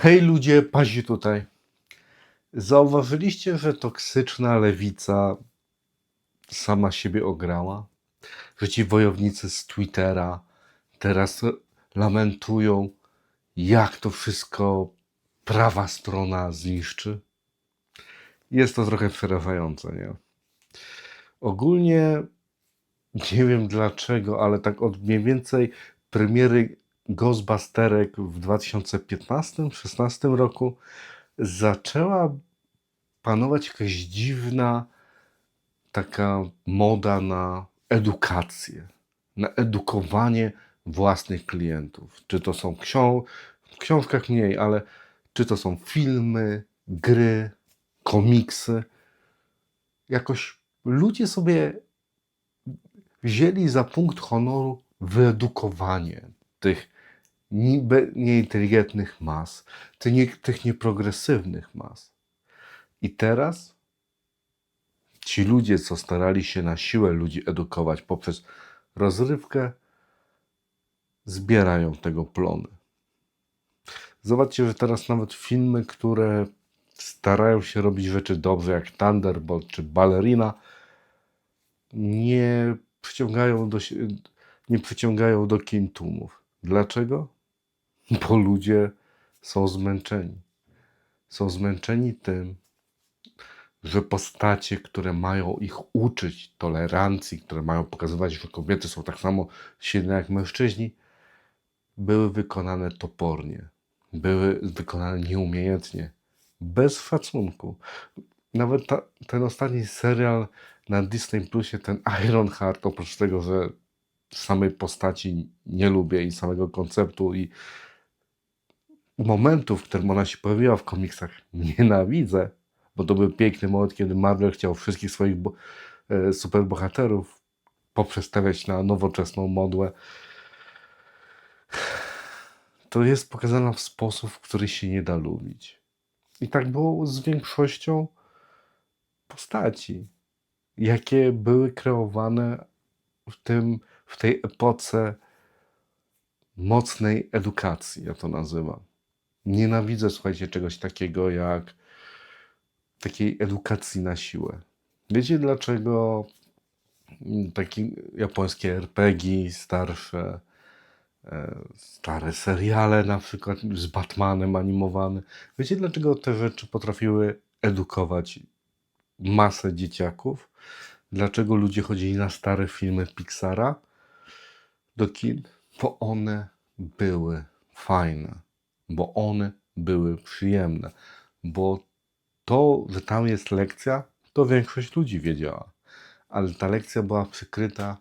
Hej ludzie, Pazi tutaj. Zauważyliście, że toksyczna lewica sama siebie ograła? Że ci wojownicy z Twittera teraz lamentują, jak to wszystko prawa strona zniszczy? Jest to trochę przerażające, nie? Ogólnie nie wiem dlaczego, ale tak od mniej więcej premiery Ghostbusterek w 2015-16 roku zaczęła panować jakaś dziwna taka moda na edukację, na edukowanie własnych klientów. Czy to są książ w książkach mniej, ale czy to są filmy, gry, komiksy. Jakoś ludzie sobie wzięli za punkt honoru wyedukowanie tych nieinteligentnych mas, tych, nie, tych nieprogresywnych mas. I teraz ci ludzie, co starali się na siłę ludzi edukować poprzez rozrywkę, zbierają tego plony. Zobaczcie, że teraz nawet filmy, które starają się robić rzeczy dobrze, jak Thunderbolt czy Ballerina, nie przyciągają do, nie przyciągają do kin tłumów. Dlaczego? Bo ludzie są zmęczeni. Są zmęczeni tym, że postacie, które mają ich uczyć tolerancji, które mają pokazywać, że kobiety są tak samo silne jak mężczyźni, były wykonane topornie, były wykonane nieumiejętnie, bez szacunku. Nawet ta, ten ostatni serial na Disney Plusie, ten Ironheart, oprócz tego, że samej postaci nie lubię i samego konceptu i momentów, w którym ona się pojawiła w komiksach, nienawidzę, bo to był piękny moment, kiedy Marvel chciał wszystkich swoich bo- e, superbohaterów poprzestawiać na nowoczesną modłę. To jest pokazane w sposób, w który się nie da lubić. I tak było z większością postaci, jakie były kreowane w, tym, w tej epoce mocnej edukacji, ja to nazywam. Nienawidzę, słuchajcie, czegoś takiego jak takiej edukacji na siłę. Wiecie dlaczego takie japońskie RPG, starsze, e, stare seriale, na przykład z Batmanem animowane. Wiecie dlaczego te rzeczy potrafiły edukować masę dzieciaków? Dlaczego ludzie chodzili na stare filmy Pixara do kin? Bo one były fajne, bo one były przyjemne, bo to, że tam jest lekcja, to większość ludzi wiedziała. Ale ta lekcja była przykryta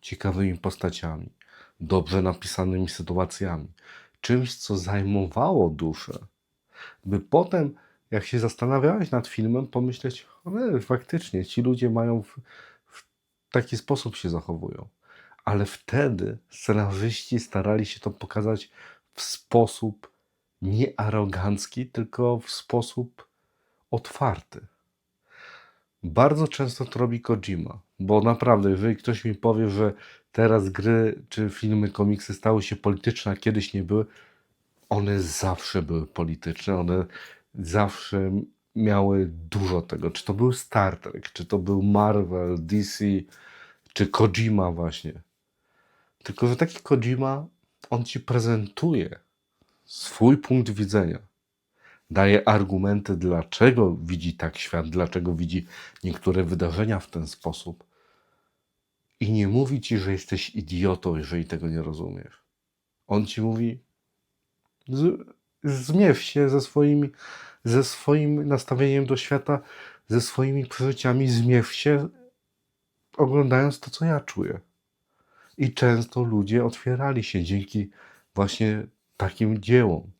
ciekawymi postaciami, dobrze napisanymi sytuacjami, czymś, co zajmowało duszę. By potem, jak się zastanawiałeś nad filmem, pomyśleć, ale faktycznie ci ludzie mają w, w taki sposób się zachowują. Ale wtedy scenarzyści starali się to pokazać w sposób nie arogancki, tylko w sposób otwarty. Bardzo często to robi Kojima, bo naprawdę, jeżeli ktoś mi powie, że teraz gry czy filmy, komiksy stały się polityczne, a kiedyś nie były, one zawsze były polityczne, one zawsze miały dużo tego. Czy to był Star Trek, czy to był Marvel, DC, czy Kojima właśnie. Tylko, że taki Kojima, on ci prezentuje swój punkt widzenia daje argumenty, dlaczego widzi tak świat, dlaczego widzi niektóre wydarzenia w ten sposób. I nie mówi ci, że jesteś idiotą, jeżeli tego nie rozumiesz. On ci mówi, z, zmierz się ze, swoimi, ze swoim nastawieniem do świata, ze swoimi przeżyciami, zmierz się, oglądając to, co ja czuję. I często ludzie otwierali się dzięki właśnie takim dziełom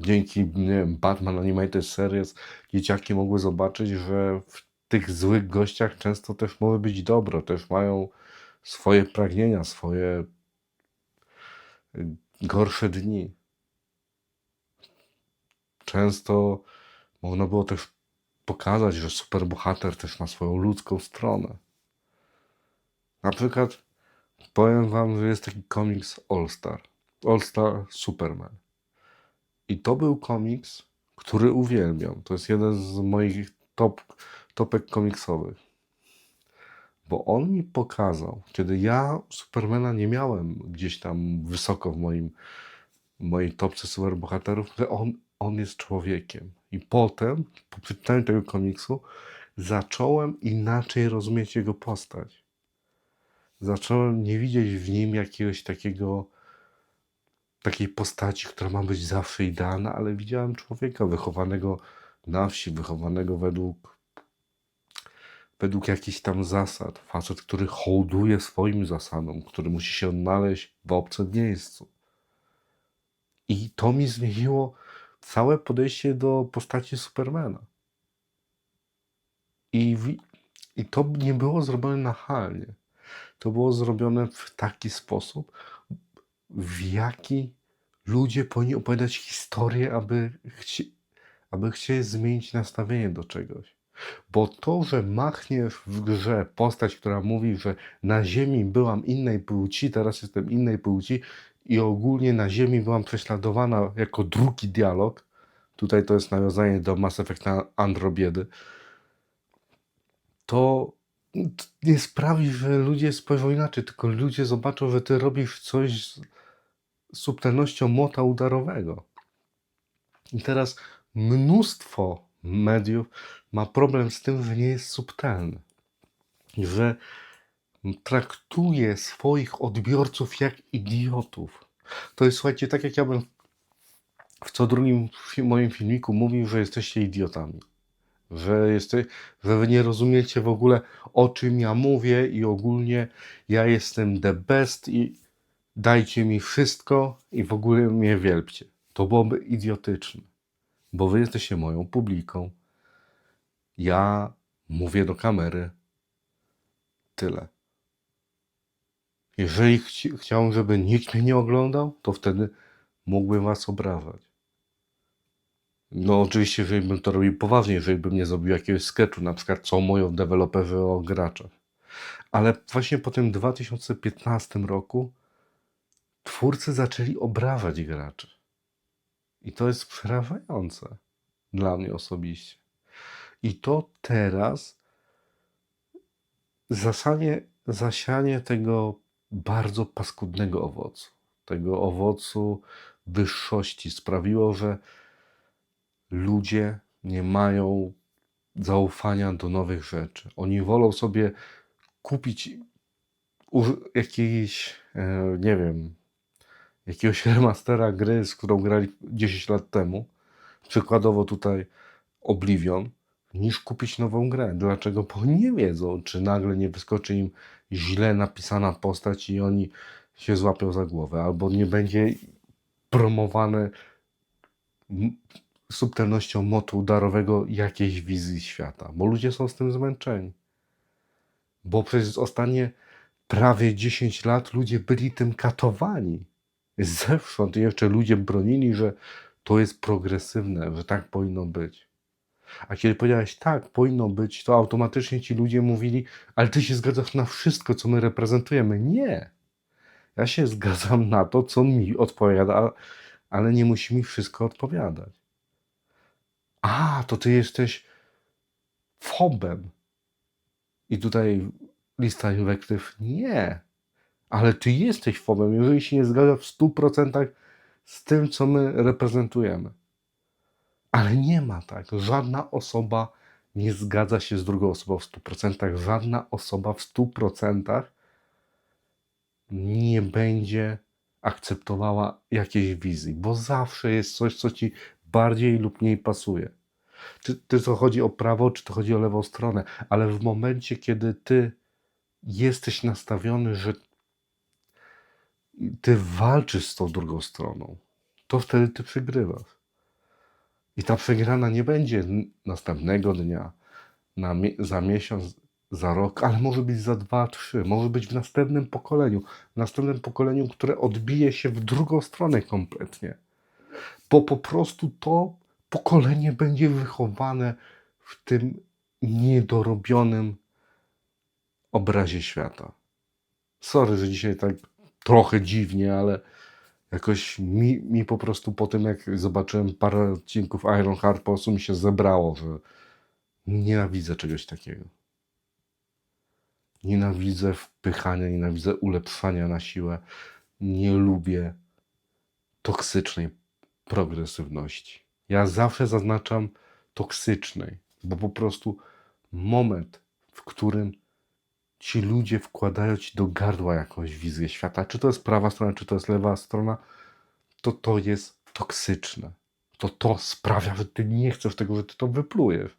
dzięki wiem, Batman Animated Series dzieciaki mogły zobaczyć, że w tych złych gościach często też może być dobro, też mają swoje pragnienia, swoje y, gorsze dni. Często można było też pokazać, że superbohater też ma swoją ludzką stronę. Na przykład powiem wam, że jest taki komiks All Star. All Star Superman. I to był komiks, który uwielbiam. To jest jeden z moich top, topek komiksowych. Bo on mi pokazał, kiedy ja Supermana nie miałem gdzieś tam wysoko w moim mojej topce superbohaterów, że on, on jest człowiekiem. I potem, po przeczytaniu tego komiksu, zacząłem inaczej rozumieć jego postać. Zacząłem nie widzieć w nim jakiegoś takiego takiej postaci, która ma być zawsze idealna, ale widziałem człowieka wychowanego na wsi, wychowanego według według jakichś tam zasad. Facet, który hołduje swoim zasadom, który musi się odnaleźć w obcym miejscu. I to mi zmieniło całe podejście do postaci Supermana. I, I to nie było zrobione nachalnie. To było zrobione w taki sposób, w jaki ludzie powinni opowiadać historię, aby, chci- aby chcieli zmienić nastawienie do czegoś. Bo to, że machniesz w grze postać, która mówi, że na Ziemi byłam innej płci, teraz jestem innej płci i ogólnie na Ziemi byłam prześladowana jako drugi dialog, tutaj to jest nawiązanie do Mass Effecta Androbiedy, to nie sprawi, że ludzie spojrzą inaczej, tylko ludzie zobaczą, że ty robisz coś z subtelnością mota udarowego. I teraz mnóstwo mediów ma problem z tym, że nie jest subtelny, że traktuje swoich odbiorców jak idiotów. To jest, słuchajcie, tak jak ja bym w co drugim moim filmiku mówił, że jesteście idiotami. Że, jeste, że wy nie rozumiecie w ogóle o czym ja mówię i ogólnie ja jestem the best i dajcie mi wszystko i w ogóle mnie wielbcie. To byłoby idiotyczne, bo wy jesteście moją publiką. Ja mówię do kamery. Tyle. Jeżeli chci, żeby nikt mnie nie oglądał, to wtedy mógłbym was obrażać. No oczywiście, jeżeli bym to robił poważnie, jeżeli bym nie zrobił jakiegoś sketchu, na przykład co mówią deweloperzy o graczach. Ale właśnie po tym 2015 roku twórcy zaczęli obrażać graczy. I to jest przerażające dla mnie osobiście. I to teraz zasanie, zasianie tego bardzo paskudnego owocu, tego owocu wyższości sprawiło, że ludzie nie mają zaufania do nowych rzeczy. Oni wolą sobie kupić jakiejś, e, nie wiem, jakiegoś remastera gry, z którą grali 10 lat temu, przykładowo tutaj Oblivion, niż kupić nową grę. Dlaczego? Bo nie wiedzą, czy nagle nie wyskoczy im źle napisana postać i oni się złapią za głowę, albo nie będzie promowane subtelnością motu udarowego jakiejś wizji świata, bo ludzie są z tym zmęczeni. Bo przez ostatnie prawie 10 lat ludzie byli tym katowani. Zewsząd jeszcze ludzie bronili, że to jest progresywne, że tak powinno być. A kiedy powiedziałeś tak, powinno być, to automatycznie ci ludzie mówili, ale ty się zgadzasz na wszystko, co my reprezentujemy. Nie. Ja się zgadzam na to, co mi odpowiada, ale nie musi mi wszystko odpowiadać. A, to ty jesteś fobem. I tutaj lista inwektyw. Nie. Ale ty jesteś fobem, jeżeli się nie zgadza w 100% z tym, co my reprezentujemy. Ale nie ma tak. Żadna osoba nie zgadza się z drugą osobą w 100%. Żadna osoba w 100% nie będzie akceptowała jakiejś wizji, bo zawsze jest coś, co ci bardziej lub mniej pasuje. Czy, czy to chodzi o prawo, czy to chodzi o lewą stronę, ale w momencie, kiedy ty jesteś nastawiony, że ty walczysz z tą drugą stroną, to wtedy ty przegrywasz. I ta przegrana nie będzie następnego dnia, na za miesiąc, za rok, ale może być za dwa, trzy, może być w następnym pokoleniu, w następnym pokoleniu, które odbije się w drugą stronę kompletnie. Bo po prostu to pokolenie będzie wychowane w tym niedorobionym obrazie świata. Sorry, że dzisiaj tak trochę dziwnie, ale Jakoś mi, mi po prostu po tym, jak zobaczyłem parę odcinków Iron Heart, po mi się zebrało, że nienawidzę czegoś takiego. Nienawidzę wpychania, nienawidzę ulepszania na siłę. Nie lubię toksycznej progresywności. Ja zawsze zaznaczam toksycznej, bo po prostu moment, w którym ci ludzie wkładają ci do gardła jakąś wizję świata, czy to jest prawa strona, czy to jest lewa strona, to to jest toksyczne. To to sprawia, że ty nie chcesz tego, że ty to wyplujesz.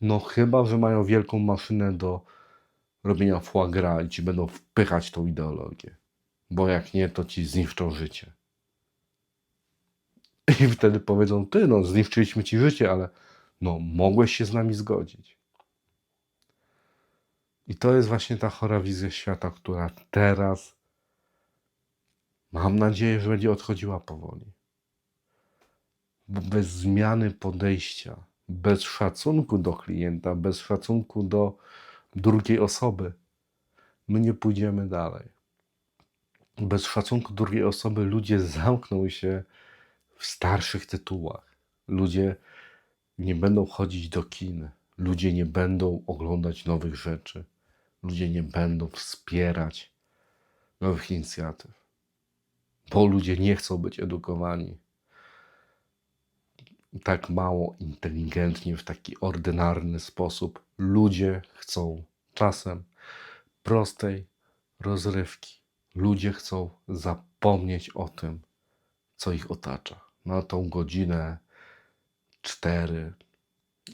No chyba, że mają wielką maszynę do robienia foie gras i ci będą wpychać tą ideologię. Bo jak nie, to ci zniszczą życie. I wtedy powiedzą, ty no, zniszczyliśmy ci życie, ale no, mogłeś się z nami zgodzić. I to jest właśnie ta chora wizja świata, która teraz mam nadzieję, że będzie odchodziła powoli. Bo bez zmiany podejścia, bez szacunku do klienta, bez szacunku do drugiej osoby, my nie pójdziemy dalej. Bez szacunku drugiej osoby ludzie zamkną się w starszych tytułach. Ludzie nie będą chodzić do kin. Ludzie nie będą oglądać nowych rzeczy. Ludzie nie będą wspierać nowych inicjatyw. Bo ludzie nie chcą być edukowani tak mało inteligentnie, w taki ordynarny sposób. Ludzie chcą czasem prostej rozrywki. Ludzie chcą zapomnieć o tym, co ich otacza. Na tą godzinę, cztery,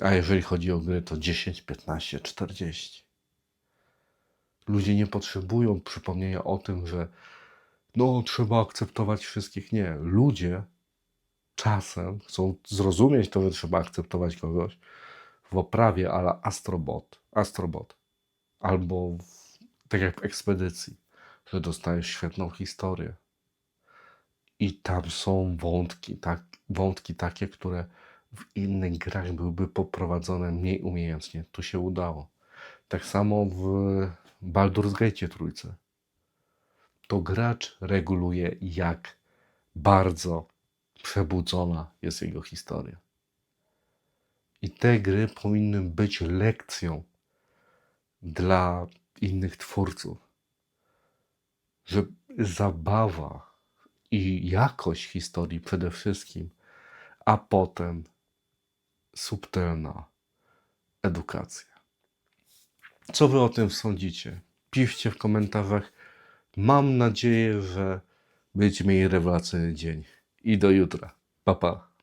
a jeżeli chodzi o gry, to 10, 15, 40. Ludzie nie potrzebują przypomnienia o tym, że no, trzeba akceptować wszystkich. Nie. Ludzie czasem chcą zrozumieć to, że trzeba akceptować kogoś w oprawie ala Astrobot, Astrobot. Albo w, tak jak w ekspedycji, że dostajesz świetną historię. I tam są wątki, tak, wątki takie, które w innych grach byłyby poprowadzone mniej umiejętnie. Tu się udało. Tak samo w Baldur's Gate trójce. To gracz reguluje, jak bardzo przebudzona jest jego historia. I te gry powinny być lekcją dla innych twórców, że zabawa i jakość historii przede wszystkim, a potem subtelna edukacja. Co wy o tym sądzicie? Piszcie w komentarzach. Mam nadzieję, że będziecie mieli rewelacyjny dzień. I do jutra. Pa, pa.